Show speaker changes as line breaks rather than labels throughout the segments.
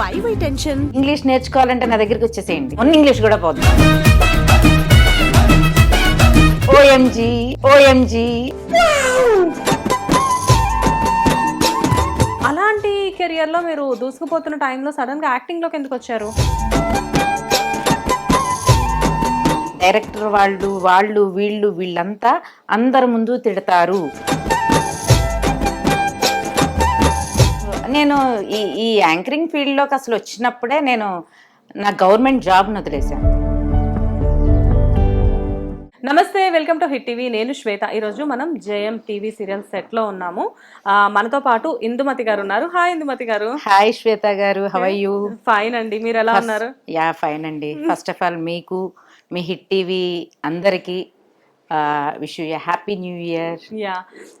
Why why tension
English నేర్చుకోవాలంటే నా దగ్గరికి వచ్చేసేయండి. ఉన్న ఇంగ్లీష్ కూడా పోతుంది ఓఎంజీ ఓఎంజీ
అలాంటి కెరియర్లో మీరు దూసుకుపోతున్న టైంలో సడన్గా యాక్టింగ్లోకి ఎందుకు వచ్చారు?
డైరెక్టర్ వాళ్ళు వాళ్ళు వీళ్ళు వీళ్ళంతా అందరి ముందు తిడతారు. నేను ఈ ఈ యాంకరింగ్ ఫీల్డ్లోకి అసలు వచ్చినప్పుడే నేను నా గవర్నమెంట్ జాబ్ను వదిలేశాను
నమస్తే వెల్కమ్ టు హిట్ టీవీ నేను శ్వేత. ఈరోజు మనం జేఎం టీవీ సీరియల్ సెట్లో ఉన్నాము మనతో పాటు ఇందుమతి గారు ఉన్నారు. హాయ్ ఇందుమతి గారు.
హాయ్ శ్వేత గారు. హవ్ యూ
ఫైన్ అండి. మీరు ఎలా ఉన్నారు?
యా ఫైన్ అండి. ఫస్ట్ ఆఫ్ ఆల్ మీకు మీ హిట్ టీవీ అందరికీ wish you happy new year
yeah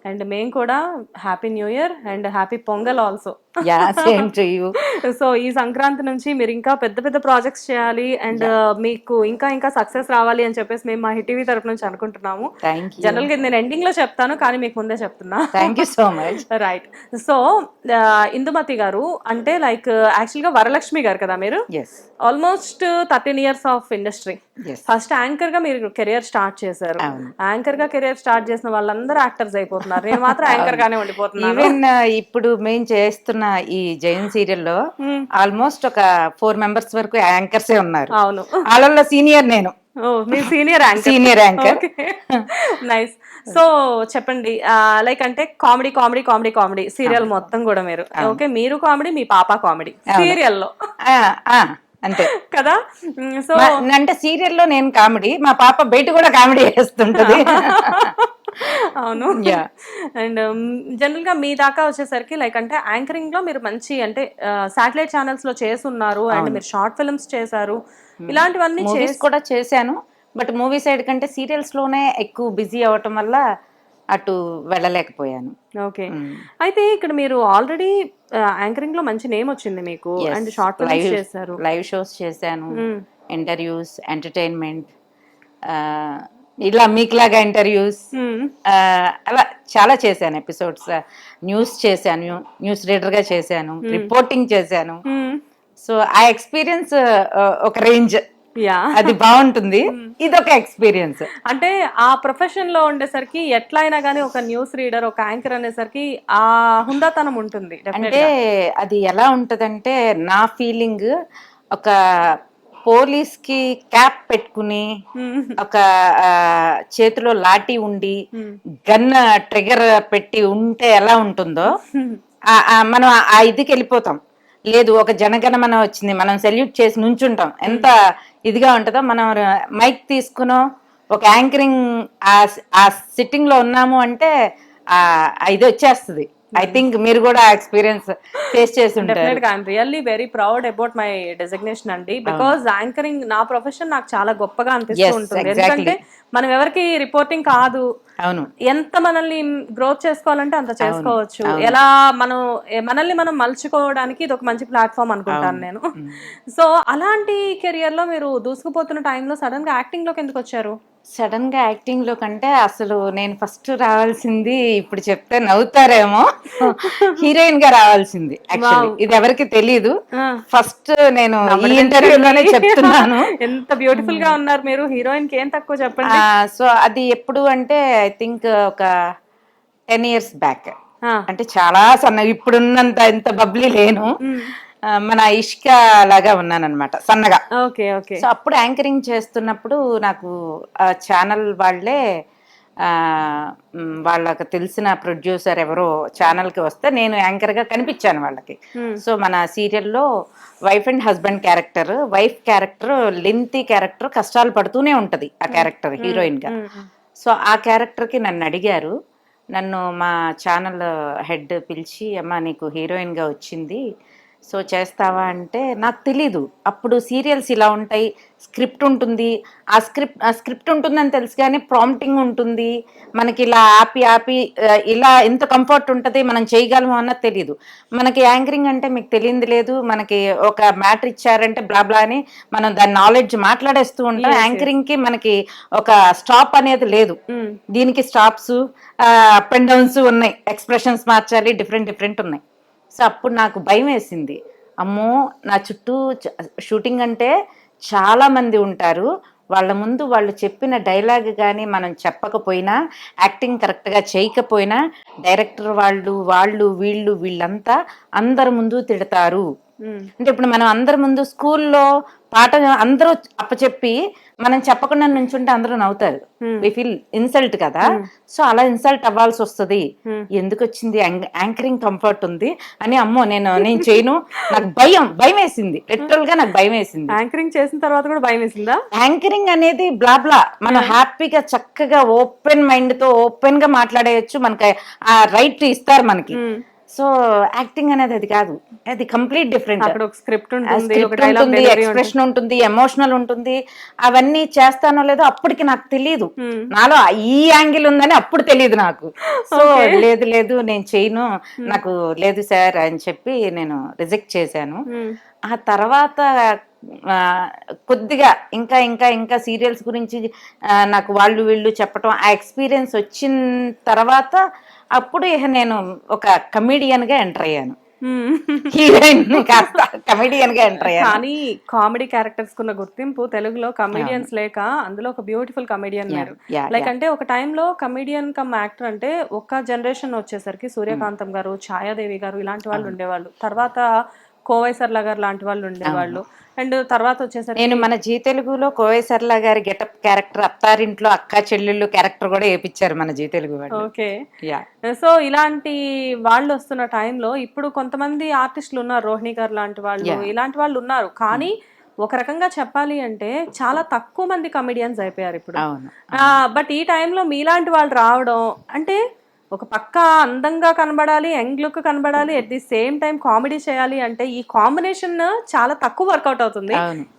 and మేము కూడా happy new year and happy Pongal also
yeah same to you
so ఈ సంక్రాంతి నుంచి మీరు ఇంకా పెద్ద పెద్ద ప్రాజెక్ట్స్ చేయాలి అండ్ మీకు ఇంకా ఇంకా సక్సెస్ రావాలి అని చెప్పేసి మేము మా హిట్ టీవీ తరపు నుంచి అనుకుంటున్నాము. జనరల్గా నేను ఎండింగ్లో చెప్తాను కానీ మీకు ముందే చెప్తున్నా.
Thank you so much
right so Indumathi గారు అంటే లైక్ యాక్చువల్గా వరలక్ష్మి గారు కదా మీరు? Almost thirteen years of industry first యాంకర్గా మీరు కెరియర్ స్టార్ట్ చేశారు. యాంకర్గా కెరియర్ స్టార్ట్ చేసిన వాళ్ళందరూ యాక్టర్స్ అయిపోతున్నారు. నేను మాత్రం యాంకర్ గానే ఉండిపోతున్నాను.
ఈవెన్ ఇప్పుడు మేము చేస్తున్న ఈ జైన్ సీరియల్లో ఆల్మోస్ట్ ఒక ఫోర్ మెంబర్స్ వరకు యాంకర్సే ఉన్నారు.
అవును.
వాళ్ళల్లో సీనియర్ నేను.
Senior anchor.
Senior anchor.
Nice. So చెప్పండి లైక్ అంటే comedy comedy comedy comedy serial మొత్తం కూడా మీరు. ఓకే మీరు కామెడీ మీ పాప కామెడీ. సీరియల్లో.
అంతే.
కదా? సో
అంటే సీరియల్లో నేను కామెడీ మా పాప బయట కూడా కామెడీ చేస్తుంటది
అవును. అండ్ జనరల్గా మీ దాకా వచ్చేసరికి లైక్ అంటే యాంకరింగ్లో మీరు మంచి అంటే సాటిలైట్ ఛానల్స్లో చేస్తున్నారు అండ్ మీరు షార్ట్ ఫిల్మ్స్ చేశారు. ఇలాంటివన్నీ
మూవీస్ కూడా చేశాను. బట్ మూవీ సైడ్ కంటే సీరియల్స్లోనే ఎక్కువ బిజీ అవ్వటం వల్ల అటు వెళ్ళలేకపోయాను.
ఓకే. అయితే ఇక్కడ మీరు ఆల్రెడీ యాంకరింగ్లో మంచి నేమ్ వచ్చింది మీకు అండ్ షార్ట్ ఫిల్మ్స్ చేశారు.
లైవ్ షోస్ చేశాను. ఇంటర్వ్యూస్ ఎంటర్టైన్మెంట్ ఇలా మీకులాగా ఇంటర్వ్యూస్. అలా చాలా చేశాను ఎపిసోడ్స్. న్యూస్ చేశాను న్యూస్ రీడర్గా చేశాను రిపోర్టింగ్ చేశాను. సో ఆ ఎక్స్పీరియన్స్ ఒక రేంజ్. అది బాగుంటుంది. ఇది ఒక ఎక్స్పీరియన్స్.
అంటే ఆ ప్రొఫెషన్లో ఉండేసరికి ఎట్లా అయినా కానీ ఒక న్యూస్ రీడర్ ఒక యాంకర్ అనేసరికి ఆ హుందాతనం ఉంటుంది
అంటే అది ఎలా ఉంటదంటే నా ఫీలింగ్ ఒక పోలీస్కి క్యాప్ పెట్టుకుని ఒక చేతిలో లాఠీ ఉండి గన్ ట్రిగర్ పెట్టి ఉంటే ఎలా ఉంటుందో మనం ఆ- ఇదికి వెళ్ళిపోతాం. లేదు ఒక జనగణమన వచ్చింది మనం సెల్యూట్ చేసి నుంచుంటాం. ఎంత ఇదిగా ఉంటుందో మనం మైక్ తీసుకునో ఒక యాంకరింగ్ ఆ సిట్టింగ్లో ఉన్నాము అంటే ఆ ఇది వచ్చేస్తుంది. ఐ థింక్ మీరు కూడా ఎక్స్పీరియన్స్ ఫేస్ చేసి ఉంటారు.
డెఫినెట్గా I'm really very proud about my designation అండి బికాస్ యాంకరింగ్ నా ప్రొఫెషన్ నాకు చాలా గొప్పగా అనిపిస్తూ ఉంటుంది. ఎందుకంటే మనం ఎవరికి రిపోర్టింగ్ కాదు.
అవును.
ఎంత మనల్ని గ్రోత్ చేసుకోవాలంటే అంత చేసుకోవచ్చు. ఎలా మనం మనల్ని మనం మలుచుకోవడానికి ఇది ఒక మంచి ప్లాట్ఫామ్ అనుకుంటాను నేను. సో అలాంటి కెరియర్లో మీరు దూసుకుపోతున్న టైంలో సడన్గా యాక్టింగ్లోకి ఎందుకు వచ్చారు?
సడన్గా యాక్టింగ్లో కంటే అసలు నేను ఫస్ట్ రావాల్సింది ఇప్పుడు చెప్తే నవ్వుతారేమో. హీరోయిన్గా రావాల్సింది ఇది ఎవరికి తెలియదు ఫస్ట్ నేను ఈ ఇంటర్వ్యూలోనే చెప్తున్నాను.
ఎంత బ్యూటిఫుల్గా ఉన్నారు మీరు. హీరోయిన్కి ఏం తక్కువ చెప్పండి.
సో అది ఎప్పుడు అంటే ఐ థింక్ ఒక టెన్ ఇయర్స్ బ్యాక్. అంటే చాలా సన్న ఇప్పుడున్నంత ఇంత బబ్లీ లేను. మన ఇష్క లాగా ఉన్నానన్నమాట సన్నగా.
Okay okay.
సో అప్పుడు యాంకరింగ్ చేస్తున్నప్పుడు నాకు ఆ ఛానల్ వాళ్ళే వాళ్ళకి తెలిసిన ప్రొడ్యూసర్ ఎవరో ఛానల్కి వస్తే నేను యాంకర్గా కనిపించాను వాళ్ళకి. సో మన సీరియల్లో wife and husband character wife character lengthy character కష్టాలు పడుతూనే ఉంటుంది ఆ క్యారెక్టర్ హీరోయిన్గా. సో ఆ క్యారెక్టర్కి నన్ను అడిగారు నన్ను మా ఛానల్ హెడ్ పిలిచి అమ్మ నీకు హీరోయిన్గా వచ్చింది సో చేస్తావా అంటే నాకు తెలీదు. అప్పుడు సీరియల్స్ ఇలా ఉంటాయి. స్క్రిప్ట్ ఉంటుంది. ఆ స్క్రిప్ట్ ఆ స్క్రిప్ట్ ఉంటుందని తెలుసు కానీ ప్రాంప్టింగ్ ఉంటుంది. మనకి ఇలా ఆపి ఆపి ఇలా ఎంత కంఫర్ట్ ఉంటుంది మనం చేయగలము అన్నది తెలియదు మనకి యాంకరింగ్ అంటే మీకు తెలియంది లేదు. మనకి ఒక మ్యాటర్ ఇచ్చారంటే బ్లా బ్లా అని మనం దాని నాలెడ్జ్ మాట్లాడేస్తూ ఉంటాం. యాంకరింగ్కి మనకి ఒక స్టాప్ అనేది లేదు. దీనికి స్టాప్స్ అప్ అండ్ డౌన్స్ ఉన్నాయి. ఎక్స్ప్రెషన్స్ మార్చాలి. డిఫరెంట్ డిఫరెంట్ ఉన్నాయి. సో అప్పుడు నాకు భయం వేసింది. అమ్మో నా చుట్టూ షూటింగ్ అంటే చాలా మంది ఉంటారు. వాళ్ళ ముందు వాళ్ళు చెప్పిన డైలాగ్ కానీ మనం చెప్పకపోయినా యాక్టింగ్ కరెక్ట్గా చేయకపోయినా డైరెక్టర్ వాళ్ళు వాళ్ళు వీళ్ళు వీళ్ళంతా అందరి ముందు తిడతారు. అంటే ఇప్పుడు మనం అందరి ముందు స్కూల్లో పాట అందరూ అప్పచెప్పి మనం చెప్పకుండా నుంచుంటే అందరూ నవ్వుతారు. వి ఫీల్ ఇన్సల్ట్ కదా. సో అలా ఇన్సల్ట్ అవ్వాల్సి వస్తుంది. ఎందుకు వచ్చింది యాంకరింగ్ కంఫర్ట్ ఉంది అని అమ్మో నేను నేను చేయను. నాకు భయం భయం వేసింది లిటరల్గా నాకు భయం వేసింది
యాంకరింగ్ చేసిన తర్వాత కూడా భయం వేసిందా
యాంకరింగ్ అనేది బ్లా బ్లా మనం హ్యాపీగా చక్కగా ఓపెన్ మైండ్తో ఓపెన్గా మాట్లాడేయచ్చు. మనకి ఆ రైట్ ఇస్తారు మనకి. సో యాక్టింగ్ అనేది అది కాదు. అది కంప్లీట్ డిఫరెంట్
అక్కడ ఒక స్క్రిప్ట్ ఉంటుంది
ఎక్స్ప్రెషన్ ఉంటుంది ఎమోషనల్ ఉంటుంది. అవన్నీ చేస్తానో లేదో అప్పటికి నాకు తెలియదు. నాలో ఈ యాంగిల్ ఉందని అప్పుడు తెలియదు నాకు. సో లేదు లేదు నేను చేయను. నాకు లేదు సార్ అని చెప్పి నేను రిజెక్ట్ చేశాను. ఆ తర్వాత కొద్దిగా ఇంకా ఇంకా ఇంకా సీరియల్స్ గురించి నాకు వాళ్ళు వీళ్ళు చెప్పటం ఆ ఎక్స్పీరియన్స్ వచ్చిన తర్వాత అప్పుడు ఇక నేను ఒక కమిడియన్గా ఎంటర్ అయ్యాను. హీరోయిన్ కాస్త కమిడియన్గా ఎంటర్ అయ్యాను.
కానీ కామెడీ క్యారెక్టర్స్ కున్న గుర్తింపు తెలుగులో కమెడియన్స్ లేక అందులో ఒక బ్యూటిఫుల్ కమెడియన్ లైక్ అంటే ఒక టైంలో కమెడియన్ కమ్ యాక్టర్ అంటే ఒక జనరేషన్ వచ్చేసరికి సూర్యకాంతం గారు ఛాయాదేవి గారు ఇలాంటి వాళ్ళు ఉండేవాళ్ళు. తర్వాత కోవై సర్లా గారు లాంటి వాళ్ళు ఉండేవాళ్ళు. అండ్ తర్వాత వచ్చేసరికి
నేను మన జీ తెలుగులో కోవై సర్లా గారి గెటప్ క్యారెక్టర్ అత్తారింట్లో అక్క చెల్లెళ్ళు క్యారెక్టర్ కూడా వేపించారు మన జీ తెలుగు
ఓకే. సో ఇలాంటి వాళ్ళు వస్తున్న టైంలో ఇప్పుడు కొంతమంది ఆర్టిస్టులు ఉన్నారు రోహిణి గారు లాంటి వాళ్ళు. ఇలాంటి వాళ్ళు ఉన్నారు. కానీ ఒక రకంగా చెప్పాలి అంటే చాలా తక్కువ మంది కమెడియన్స్ అయిపోయారు ఇప్పుడు. బట్ ఈ టైంలో మీలాంటి వాళ్ళు రావడం అంటే ఒక పక్క అందంగా కనబడాలి యంగ్ లుక్ కనబడాలి at the same time comedy చేయాలి అంటే ఈ కాంబినేషన్ చాలా తక్కువ వర్కౌట్ అవుతుంది.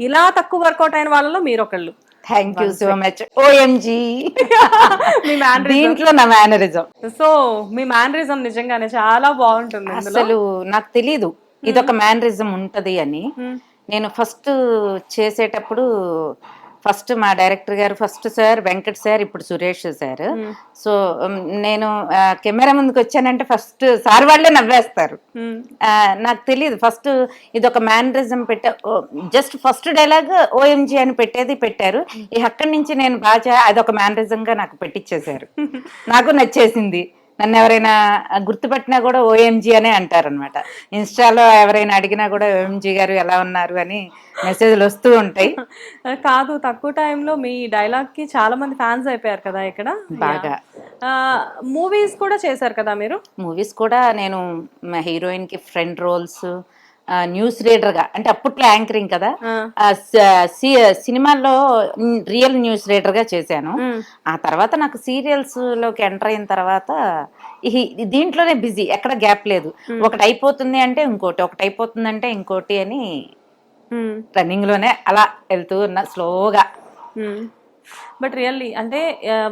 ఇలా తక్కువ వర్కౌట్ అయిన వాళ్ళలో మీరు ఒకళ్ళు
thank you so much OMG దీంట్లో నా మేనరిజం
సో మీ మ్యానరిజం నిజంగానే చాలా బాగుంటుంది
అసలు నాకు తెలీదు. ఇదొక మేనరిజం ఉంటది అని.
Hmm.
నేను ఫస్ట్ చేసేటప్పుడు ఫస్ట్ మా డైరెక్టర్ గారు ఫస్ట్ సార్ వెంకట్ సార్ ఇప్పుడు సురేష్ సార్. సో నేను కెమెరా ముందుకు వచ్చానంటే ఫస్ట్ సార్ వాళ్ళే నవ్వేస్తారు. నాకు తెలియదు ఫస్ట్ ఇది ఒక మేనరిజం పెట్టా జస్ట్ ఫస్ట్ డైలాగ్ ఓఎంజీ అని పెట్టేది పెట్టారు. ఈ అక్కడి నుంచి నేను బాగా అది ఒక మేనరిజంగా నాకు పెట్టించేశారు నాకు నచ్చేసింది. నన్ను ఎవరైనా గుర్తుపట్టినా కూడా ఓఎంజీ అనే అంటారనమాట ఇన్స్టాలో ఎవరైనా అడిగినా కూడా ఓఎంజీ గారు ఎలా ఉన్నారు అని మెసేజ్లు వస్తూ ఉంటాయి.
కాదు తక్కువ టైంలో మీ డైలాగ్కి చాలా మంది ఫ్యాన్స్ అయిపోయారు కదా ఇక్కడ.
బాగా.
మూవీస్ కూడా చేశారు కదా మీరు?
మూవీస్ కూడా నేను హీరోయిన్కి ఫ్రెండ్ రోల్స్ న్యూస్ రీడర్గా అంటే అప్పట్లో యాంకరింగ్ కదా. సినిమాల్లో రియల్ న్యూస్ రీడర్గా చేశాను ఆ తర్వాత నాకు సీరియల్స్లోకి ఎంటర్ అయిన తర్వాత దీంట్లోనే బిజీ. ఎక్కడ గ్యాప్ లేదు. ఒకటి అయిపోతుంది అంటే ఇంకోటి ఒకటి అయిపోతుంది అంటే ఇంకోటి అని రన్నింగ్లోనే అలా వెళ్తూ ఉన్నా స్లోగా.
బట్ రియల్లీ అంటే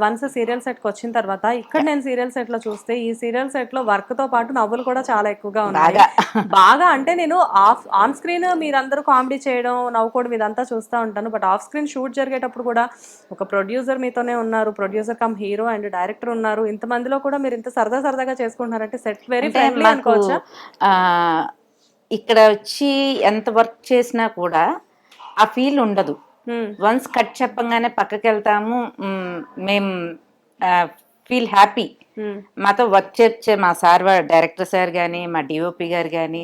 వన్స్ సీరియల్ సెట్కి వచ్చిన తర్వాత ఇక్కడ నేను సీరియల్ సెట్లో చూస్తే ఈ సీరియల్ సెట్లో వర్క్తో పాటు నవ్వులు కూడా చాలా ఎక్కువగా ఉన్నాయి.
బాగా.
అంటే నేను ఆఫ్ ఆన్ స్క్రీన్ మీరందరూ కామెడీ చేయడం నవ్వుకోవడం ఇదంతా చూస్తూ ఉంటాను. బట్ ఆఫ్ స్క్రీన్ షూట్ జరిగేటప్పుడు కూడా ఒక ప్రొడ్యూసర్ మీతోనే ఉన్నారు. Producer come hero and director ఉన్నారు. ఇంతమందిలో కూడా మీరు ఇంత సరదా సరదాగా చేసుకుంటున్నారంటే సెట్ వెరీ ఫ్రెండ్లీ అనుకోవచ్చా?
ఇక్కడ వచ్చి ఎంత వర్క్ చేసినా కూడా ఆ ఫీల్ ఉండదు. వన్స్ కట్ చెప్పంగానే పక్కకి వెళ్తాము మ్, మేం ఫీల్ హ్యాపీ
Hmm.
మాతో వర్క్ చేర్చే మా సార్ డైరెక్టర్ సార్ కానీ మా డిఓపి గారు కానీ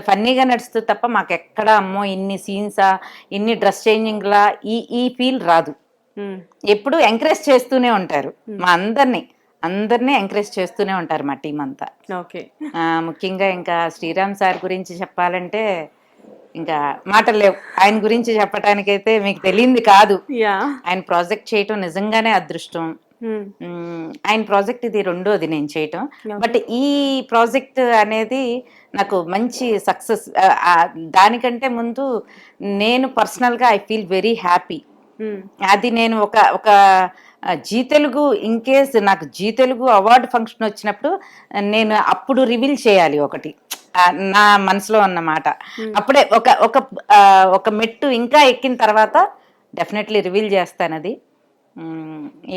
ఫన్నీగా నడుస్తూ తప్ప మాకు ఎక్కడ అమ్మో ఇన్ని సీన్సా ఇన్ని డ్రెస్ చేంజింగ్లా ఈ ఈ ఫీల్ రాదు.
Hmm.
ఎప్పుడు ఎంకరేజ్ చేస్తూనే ఉంటారు. మా అందరినీ అందరినీ ఎంకరేజ్ చేస్తూనే ఉంటారు మా టీం అంతా.
ఓకే
ముఖ్యంగా ఇంకా శ్రీరామ్ సార్ గురించి చెప్పాలంటే ఇంకా మాటలు లేవు. ఆయన గురించి చెప్పడానికైతే మీకు తెలియంది కాదు. ఆయన ప్రాజెక్ట్ చేయటం నిజంగానే అదృష్టం. ఆయన ప్రాజెక్ట్ ఇది రెండోది నేను చేయటం. బట్ ఈ ప్రాజెక్ట్ అనేది నాకు మంచి సక్సెస్ దానికంటే ముందు నేను పర్సనల్గా ఐ ఫీల్ వెరీ హ్యాపీ. అది నేను ఒక ఒక జీ తెలుగు ఇన్ కేస్ నాకు జీ తెలుగు అవార్డు ఫంక్షన్ వచ్చినప్పుడు నేను అప్పుడు రివీల్ చేయాలి ఒకటి. నా మనసులో ఉన్న మాట అప్పుడే ఒక ఒక ఒక మెట్టు ఇంకా ఎక్కిన తర్వాత డెఫినెట్లీ రివీల్ చేస్తాను అది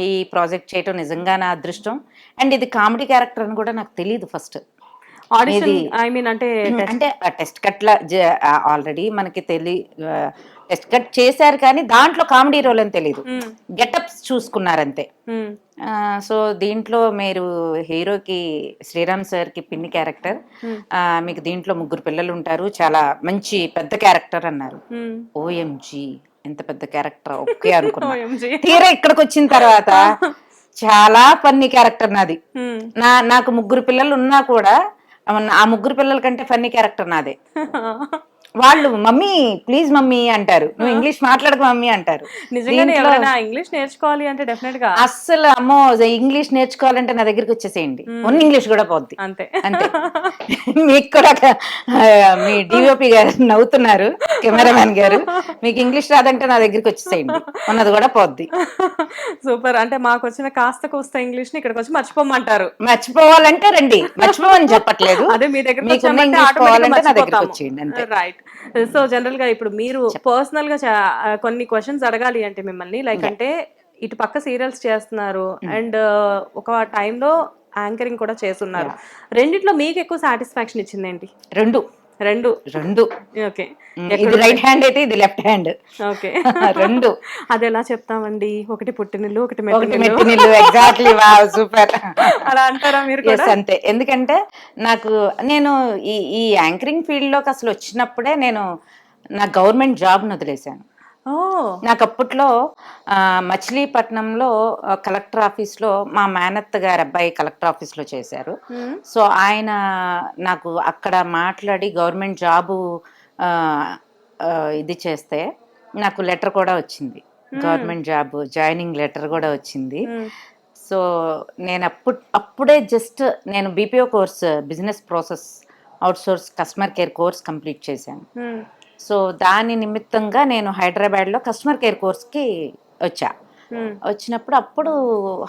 ఈ ప్రాజెక్ట్ చేయటం నిజంగా నా అదృష్టం. అండ్ ఇది కామెడీ క్యారెక్టర్ అని కూడా నాకు తెలియదు ఫస్ట్.
ఐ మీన్ అంటే
అంటే టెస్ట్ కట్ల ఆల్రెడీ మనకి తెలి టెస్ట్ కట్ చేశారు కానీ దాంట్లో కామెడీ రోల్ అని తెలియదు. గెటప్స్ చూసుకున్నారంతే. సో దీంట్లో మీరు హీరోకి శ్రీరామ్ సార్కి పిన్ని క్యారెక్టర్. మీకు దీంట్లో ముగ్గురు పిల్లలు ఉంటారు. చాలా మంచి పెద్ద క్యారెక్టర్ అన్నారు. ఓఎంజీ ఎంత పెద్ద క్యారెక్టర్ ఓకే అనుకున్నా. తీరా ఇక్కడికి వచ్చిన తర్వాత చాలా ఫన్నీ క్యారెక్టర్ నాది. నా నాకు ముగ్గురు పిల్లలు ఉన్నా కూడా ఆ ముగ్గురు పిల్లల కంటే ఫన్నీ క్యారెక్టర్ నాదే. వాళ్ళు మమ్మీ ప్లీజ్ మమ్మీ అంటారు. నువ్వు ఇంగ్లీష్ మాట్లాడక మమ్మీ అంటారు.
నిజంగానే ఎవరైనా ఇంగ్లీష్ నేర్చుకోవాలి అంటే డెఫినెట్గా
అస్సలు అమ్మో ఇంగ్లీష్ నేర్చుకోవాలంటే నా దగ్గరికి వచ్చేసేయండి. ఉన్న ఇంగ్లీష్ కూడా పోద్ది.
అంతే.
అంతే. మీకు కూడా మీ డిఓపి గారు నవ్వుతున్నారు కెమెరామెన్ గారు. మీకు ఇంగ్లీష్ రాదంటే నా దగ్గరికి వచ్చేసేయండి. ఉన్నది కూడా పోద్ది.
సూపర్. అంటే మాకు వచ్చిన కాస్త కూస్త ఇంగ్లీష్ని ఇక్కడికి వచ్చి మర్చిపోమంటారు.
మర్చిపోవాలంటే రండి. మర్చిపోవని చెప్పట్లేదు.
అదే మీ దగ్గర
ఇంగ్లీష్ పోవాలంటే నా దగ్గరికి వచ్చేయండి అంతే.
రైట్ సో జనరల్గా ఇప్పుడు మీరు పర్సనల్గా కొన్ని క్వశ్చన్స్ అడగాలి అంటే మిమ్మల్ని. లైక్ అంటే ఇటు పక్క సీరియల్స్ చేస్తున్నారు అండ్ ఒక టైంలో యాంకరింగ్ కూడా చేస్తున్నారు. రెండిట్లో మీకు ఎక్కువ సాటిస్ఫాక్షన్ ఇచ్చింది ఏంటి
రెండు.
రెండు.
రెండు.
ఓకే.
ఇది రైట్ హ్యాండ్ అయితే ఇది లెఫ్ట్ హ్యాండ్
ఓకే.
రెండు.
అది ఎలా చెప్తామండి? ఒకటి పుట్టినిల్లు ఒకటి
ఒకటి
మెట్టినిల్లు
మెట్టి నిల్లు. ఎగ్జాక్ట్లీ వా సూపర్
అలా అంటారా మీరు
అంతే. ఎందుకంటే నాకు నేను ఈ ఈ యాంకరింగ్ ఫీల్డ్లోకి అసలు వచ్చినప్పుడే నేను నా గవర్నమెంట్ జాబ్ వదిలేశాను. నాకు అప్పట్లో మచిలీపట్నంలో కలెక్టర్ ఆఫీస్లో మా మేనత్త గారి అబ్బాయి కలెక్టర్ ఆఫీస్లో చేశారు. సో ఆయన నాకు అక్కడ మాట్లాడి గవర్నమెంట్ జాబు ఇది చేస్తే నాకు లెటర్ కూడా వచ్చింది గవర్నమెంట్ జాబ్ జాయినింగ్ లెటర్ కూడా వచ్చింది. సో నేను అప్పుడు అప్పుడే జస్ట్ నేను BPO course business process outsource customer care course complete చేశాను. సో దాని నిమిత్తంగా నేను హైదరాబాద్లో కస్టమర్ కేర్ కోర్స్కి వచ్చా. వచ్చినప్పుడు అప్పుడు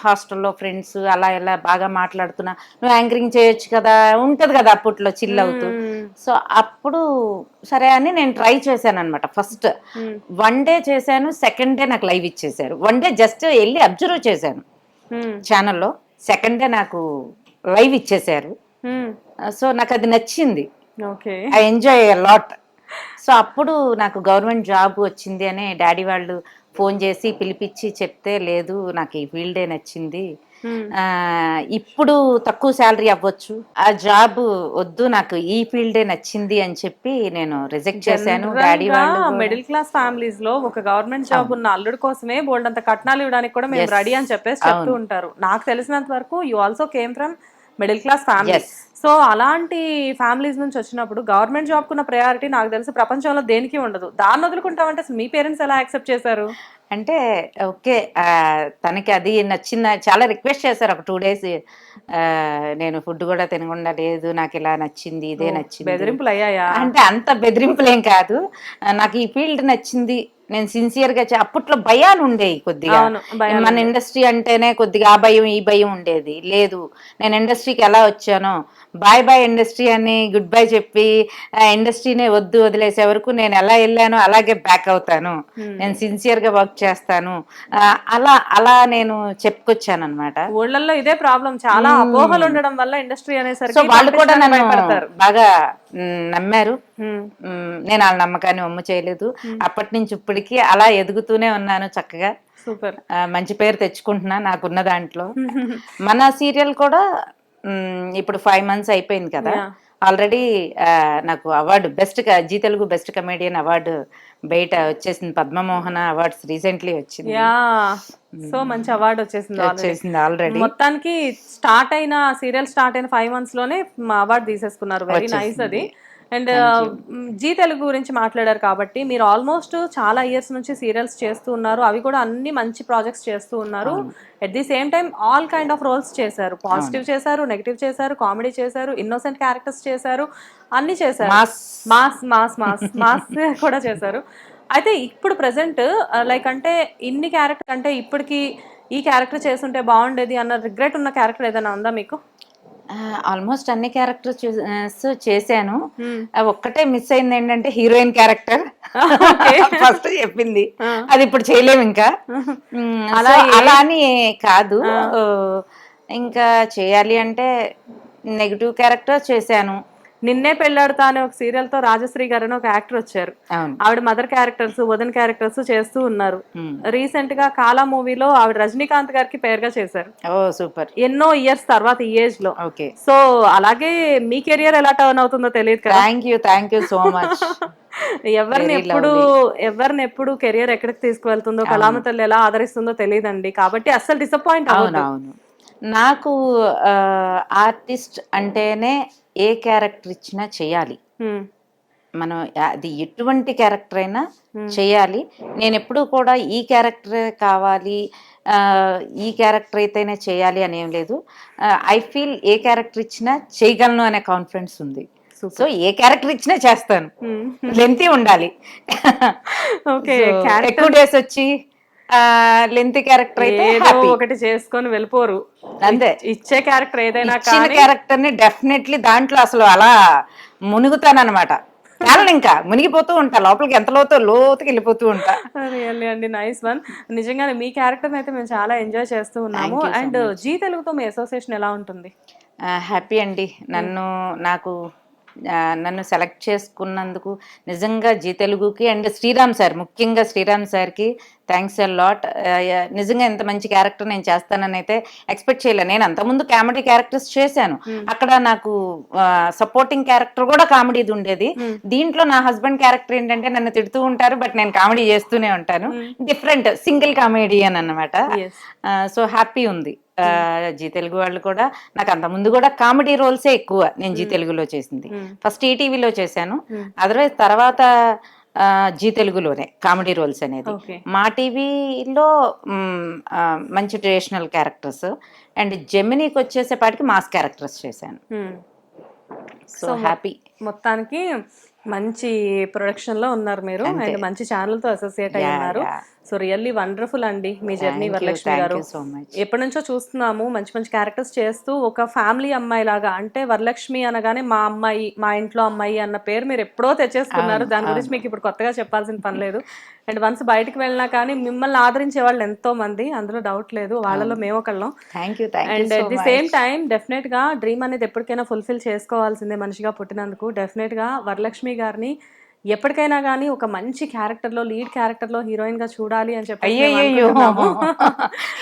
హాస్టల్లో ఫ్రెండ్స్ అలా ఇలా బాగా మాట్లాడుతున్నా నువ్వు యాంకరింగ్ చేయొచ్చు కదా ఉంటుంది కదా అప్పట్లో చిల్ అవుతూ. సో అప్పుడు సరే అని నేను ట్రై చేశాను అనమాట ఫస్ట్. వన్ డే చేశాను సెకండ్ డే నాకు లైవ్ ఇచ్చేసారు వన్ డే జస్ట్ వెళ్ళి అబ్జర్వ్ చేశాను. ఛానల్లో సెకండ్ డే నాకు లైవ్ ఇచ్చేసారు. సో నాకు అది నచ్చింది
okay
I enjoy lot so అప్పుడు నాకు గవర్నమెంట్ జాబ్ వచ్చింది అని డాడీ వాళ్ళు ఫోన్ చేసి పిలిపించి చెప్తే లేదు నాకు ఈ ఫీల్డే నచ్చింది. ఇప్పుడు తక్కువ శాలరీ అవ్వచ్చు. ఆ జాబ్ వద్దు నాకు ఈ ఫీల్డే నచ్చింది అని చెప్పి నేను రిజెక్ట్ చేశాను. డాడీ వాళ్ళు
మిడిల్ క్లాస్ ఫ్యామిలీస్లో ఒక గవర్నమెంట్ జాబ్ ఉన్న అల్లుడు కోసమే బోల్డ్ అంత కట్నాలు ఇవ్వడానికి కూడా మేము రెడీ అని చెప్పేసి చెప్తూ ఉంటారు. నాకు తెలిసినంత వరకు you also came from middle class family. So అలాంటి ఫ్యామిలీస్ నుంచి వచ్చినప్పుడు గవర్నమెంట్ జాబ్ కున్న ప్రయారిటీ నాకు తెలిసి ప్రపంచంలో దేనికి ఉండదు. దాన్ని వదులుకుంటామంటే అసలు మీ పేరెంట్స్ ఎలా యాక్సెప్ట్ చేశారు?
అంటే ఓకే తనకి అది నచ్చిన చాలా రిక్వెస్ట్ చేశారు. ఒక టూ డేస్ నేను ఫుడ్ కూడా తినకుండా లేదు నాకు ఇలా నచ్చింది ఇదే నచ్చింది.
బెదిరింపులు అయ్యాయా
అంటే అంత బెదిరింపులేం కాదు. నాకు ఈ ఫీల్డ్ నచ్చింది నేను సిన్సియర్గా అప్పట్లో భయాలు ఉండేవి కొద్దిగా. మన ఇండస్ట్రీ అంటేనే కొద్దిగా ఆ భయం ఈ భయం ఉండేది. లేదు నేను ఇండస్ట్రీకి ఎలా వచ్చానో బాయ్ బాయ్ ఇండస్ట్రీ అని గుడ్ బై చెప్పి ఇండస్ట్రీనే వద్దు వదిలేసే వరకు నేను ఎలా వెళ్ళానో అలాగే బ్యాక్ అవుతాను. నేను సిన్సియర్గా వర్క్ చేస్తాను. అలా అలా నేను చెప్పుకొచ్చాను అనమాట
ఊళ్ళల్లో ఇదే ప్రాబ్లం చాలా అపోహలు ఉండడం వల్ల ఇండస్ట్రీ అనేసరికి
వాళ్ళు కూడా నన్ను బాగా నమ్మారు. నేను వాళ్ళ నమ్మకాన్ని ఒమ్ము చేయలేదు. అప్పటి నుంచి ఇప్పటికీ అలా ఎదుగుతూనే ఉన్నాను చక్కగా.
సూపర్.
మంచి పేరు తెచ్చుకుంటున్నా నాకున్న దాంట్లో. మన సీరియల్ కూడా ఇప్పుడు ఫైవ్ మంత్స్ అయిపోయింది కదా. ఆల్రెడీ నాకు award best Zee Telugu best comedian award బయట వచ్చేసింది. పద్మమోహన అవార్డ్స్ రీసెంట్లీ వచ్చింది.
సో మంచి అవార్డు వచ్చేసింది.
వచ్చేసింది ఆల్రెడీ
మొత్తానికి స్టార్ట్ అయిన సీరియల్ స్టార్ట్ అయిన ఫైవ్ మంత్స్లోనే అవార్డు తీసేసుకున్నారు. వెరీ నైస్ అది. అండ్ జీ తెలుగు గురించి మాట్లాడారు కాబట్టి మీరు ఆల్మోస్ట్ చాలా ఇయర్స్ నుంచి సీరియల్స్ చేస్తూ ఉన్నారు. అవి కూడా అన్ని మంచి ప్రాజెక్ట్స్ చేస్తూ ఉన్నారు. At the same time all kind of roles చేశారు. పాజిటివ్ చేశారు నెగిటివ్ చేశారు కామెడీ చేశారు ఇన్నోసెంట్ క్యారెక్టర్స్ చేశారు అన్ని చేశారు.
Mass
mass mass mass mass కూడా చేశారు. అయితే ఇప్పుడు ప్రెసెంట్ లైక్ అంటే ఇన్ని క్యారెక్టర్ అంటే ఇప్పటికి ఈ క్యారెక్టర్ చేస్తుంటే బాగుండేది అన్న రిగ్రెట్ ఉన్న క్యారెక్టర్ ఏదైనా ఉందా మీకు?
ఆల్మోస్ట్ అన్ని క్యారెక్టర్స్ చేశాను. ఒక్కటే మిస్ అయింది ఏంటంటే హీరోయిన్ క్యారెక్టర్ ఫస్ట్ చెప్పింది. అది ఇప్పుడు చేయలేము ఇంకా.
అలా
అలా అని కాదు. ఇంకా చేయాలి అంటే నెగిటివ్ క్యారెక్టర్ చేశాను.
నిన్నే పెళ్ళాడుతా అనే ఒక సీరియల్తో రాజశ్రీ గారు అని ఒక యాక్టర్ వచ్చారు. ఆవిడ మదర్ క్యారెక్టర్స్ వదన్ క్యారెక్టర్స్ చేస్తూ ఉన్నారు. రీసెంట్గా కాలా మూవీలో ఆవిడ రజనీకాంత్ గారికి పేరుగా చేశారు.
ఓ సూపర్.
ఎన్నో ఇయర్స్ తర్వాత ఈ ఏజ్లో.
ఓకే.
సో అలాగే మీ కెరియర్ ఎలా టర్న్ అవుతుందో తెలియదు కదా.
Thank you thank you so much
ఎవరిని ఎప్పుడు ఎవరిని ఎప్పుడు కెరియర్ ఎక్కడికి తీసుకువెళ్తుందో కళామ తల్లి ఎలా ఆదరిస్తుందో తెలియదండి. కాబట్టి అస్సలు డిసప్పాయింట్
అవును నాకు ఆర్టిస్ట్ అంటేనే ఏ క్యారెక్టర్ ఇచ్చినా చేయాలి. మనం అది ఎటువంటి క్యారెక్టర్ అయినా చేయాలి. నేను ఎప్పుడూ కూడా ఈ క్యారెక్టర్ కావాలి ఈ క్యారెక్టర్ అయితేనే చేయాలి అని ఏం లేదు. ఐ ఫీల్ ఏ క్యారెక్టర్ ఇచ్చినా చేయగలను అనే కాన్ఫిడెన్స్ ఉంది. సో ఏ క్యారెక్టర్ ఇచ్చినా చేస్తాను. లెంతీ ఉండాలి.
ఓకే
ఎక్కువ డేస్ వచ్చి లెంతీ క్యారెక్టర్ అయితే.
ఒకటి చేసుకొని వెళ్ళిపోరు.
అంతే.
ఇచ్చే క్యారెక్టర్ ఏదైనా
ఇచ్చిన క్యారెక్టర్ని డెఫినెట్లీ దాంట్లో అసలు అలా మునుగుతానన్నమాట. చాలను ఇంకా మునిగిపోతూ ఉంటా లోపలికి ఎంత లోతో లోతుకి వెళ్ళిపోతూ ఉంటా.
రియల్లీ అండి నైస్ వన్ నిజంగానే మీ క్యారెక్టర్ అయితే మేము చాలా ఎంజాయ్ చేస్తూ ఉన్నాము. అండ్ జీ తెలుగుతో మీ అసోసియేషన్ ఎలా ఉంటుంది?
హ్యాపీ అండి. నన్ను నాకు నన్ను సెలెక్ట్ చేసుకున్నందుకు నిజంగా జీ తెలుగుకి అండ్ శ్రీరామ్ సార్ ముఖ్యంగా శ్రీరామ్ సార్కి థ్యాంక్స్ అ లాట్. నిజంగా ఇంత మంచి క్యారెక్టర్ నేను చేస్తానని అయితే ఎక్స్పెక్ట్ చేయలేదు. నేను అంతకుముందు కామెడీ క్యారెక్టర్స్ చేశాను. అక్కడ నాకు సపోర్టింగ్ క్యారెక్టర్ కూడా కామెడీది ఉండేది. దీంట్లో నా హస్బెండ్ క్యారెక్టర్ ఏంటంటే నన్ను తిడుతూ ఉంటారు బట్ నేను కామెడీ చేస్తూనే ఉంటాను. డిఫరెంట్ సింగిల్ కామెడియన్ అన్నమాట.
Yes.
సో హ్యాపీ ఉంది. జీ తెలుగు వాళ్ళు కూడా నాకు అంత ముందు కూడా కామెడీ రోల్సే ఎక్కువ నేను జీ తెలుగులో చేసింది. ఫస్ట్ ఈటీవీలో చేశాను. అదర్వైజ్ తర్వాత జీ తెలుగులోనే కామెడీ రోల్స్ అనేది. మా టీవీలో మంచి ట్రెడిషనల్ క్యారెక్టర్స్ అండ్ జెమినీకి వచ్చేసేపాటికి మాస్ క్యారెక్టర్స్ చేశాను. So happy.
మొత్తానికి మంచి ప్రొడక్షన్లో ఉన్నారు మీరు. అండ్ మంచి ఛానల్తో అసోసియేట్ అయి
Yeah,
ఉన్నారు
yeah.
సో రియల్లీ వండర్ఫుల్ అండి మీ జర్నీ వరలక్ష్మి గారు. ఎప్పటి నుంచో చూస్తున్నాము మంచి మంచి క్యారెక్టర్స్ చేస్తూ ఒక ఫ్యామిలీ అమ్మాయి లాగా అంటే వరలక్ష్మి అనగానే మా అమ్మాయి మా ఇంట్లో అమ్మాయి అన్న పేరు మీరు ఎప్పుడో తెచ్చేసుకున్నారు. దాని గురించి మీకు ఇప్పుడు కొత్తగా చెప్పాల్సిన పని లేదు. అండ్ వన్స్ బయటకు వెళ్ళినా కానీ మిమ్మల్ని ఆదరించే వాళ్ళు ఎంతో మంది అందులో డౌట్ లేదు. వాళ్ళలో మేము ఒకళ్ళం.
Thank you
and at the same time డెఫినెట్గా డ్రీమ్ అనేది ఎప్పటికైనా ఫుల్ఫిల్ చేసుకోవాల్సిందే మనిషిగా పుట్టినందుకు. డెఫినెట్గా వరలక్ష్మి గారిని ఎప్పటికైనా కానీ ఒక మంచి క్యారెక్టర్లో లీడ్ క్యారెక్టర్లో హీరోయిన్గా చూడాలి అని చెప్పి.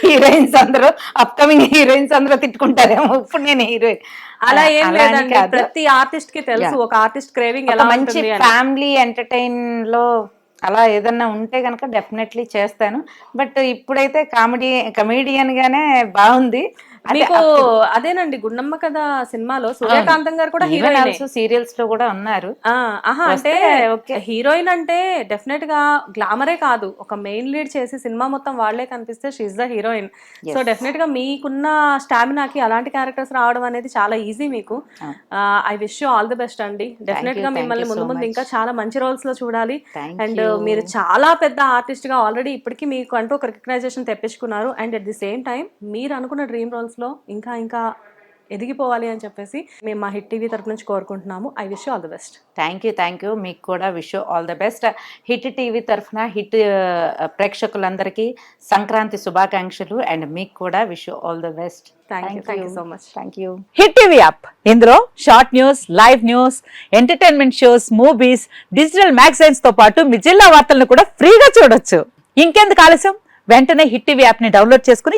హీరోయిన్స్ అందరూ అప్కమింగ్ హీరోయిన్స్ అందరూ తిట్టుకుంటారేమో. ఇప్పుడు నేను హీరోయిన్.
అలా ఏం లేదండి. ప్రతి ఆర్టిస్ట్కి తెలుసు ఒక ఆర్టిస్ట్ క్రేవింగ్ ఎలా
మంచి ఫ్యామిలీ ఎంటర్టైన్లో అలా ఏదన్నా ఉంటే కనుక డెఫినెట్లీ చేస్తాను. బట్ ఇప్పుడైతే కామెడీ కమేడియన్ గానే బాగుంది.
మీకు అదేనండి గుండమ్మ కథ సినిమాలో సూర్యకాంతం గారు కూడా హీరోయిన్
సీరియల్స్లో కూడా ఉన్నారు
ఆహా అంటే హీరోయిన్ అంటే డెఫినెట్గా గ్లామరే కాదు. ఒక మెయిన్ లీడ్ చేసి సినిమా మొత్తం వాళ్ళే కనిపిస్తే షీఈ్ ద హీరోయిన్. సో డెఫినెట్గా మీకున్న స్టామినాకి అలాంటి క్యారెక్టర్స్ రావడం అనేది చాలా ఈజీ మీకు. I wish you all the best అండి.
డెఫినెట్గా
మిమ్మల్ని ముందు ముందు. ఇంకా చాలా మంచి రోల్స్లో చూడాలి. అండ్ మీరు చాలా పెద్ద ఆర్టిస్ట్గా ఆల్రెడీ ఇప్పటికీ మీకు అంటూ ఒక recognition తెప్పించుకున్నారు. And at the same time మీరు అనుకున్న డ్రీమ్ రోల్స్ లో ఇంకా ఇంకా ఎదిగిపోవాలి అని చెప్పేసి మేము మా హిట్ టీవీ తరపు నుంచి కోరుకుంటున్నాము. I wish all the best.
Thank you thank you మీకు కూడా wish all the best. Hit TV తరఫున హిట్ ప్రేక్షకులందరికీ సంక్రాంతి శుభాకాంక్షలు అండ్ మీకు కూడా wish all the best.
Thank you thank you so much
thank you
hit TV app. ఇందులో short news live news entertainment shows movies digital మ్యాగజైన్స్తో పాటు మీ జిల్లా వార్తలను కూడా ఫ్రీగా చూడొచ్చు. ఇంకెందుకు ఆలస్యం? వెంటనే హిట్ టీవీ యాప్ని డౌన్లోడ్ చేసుకుని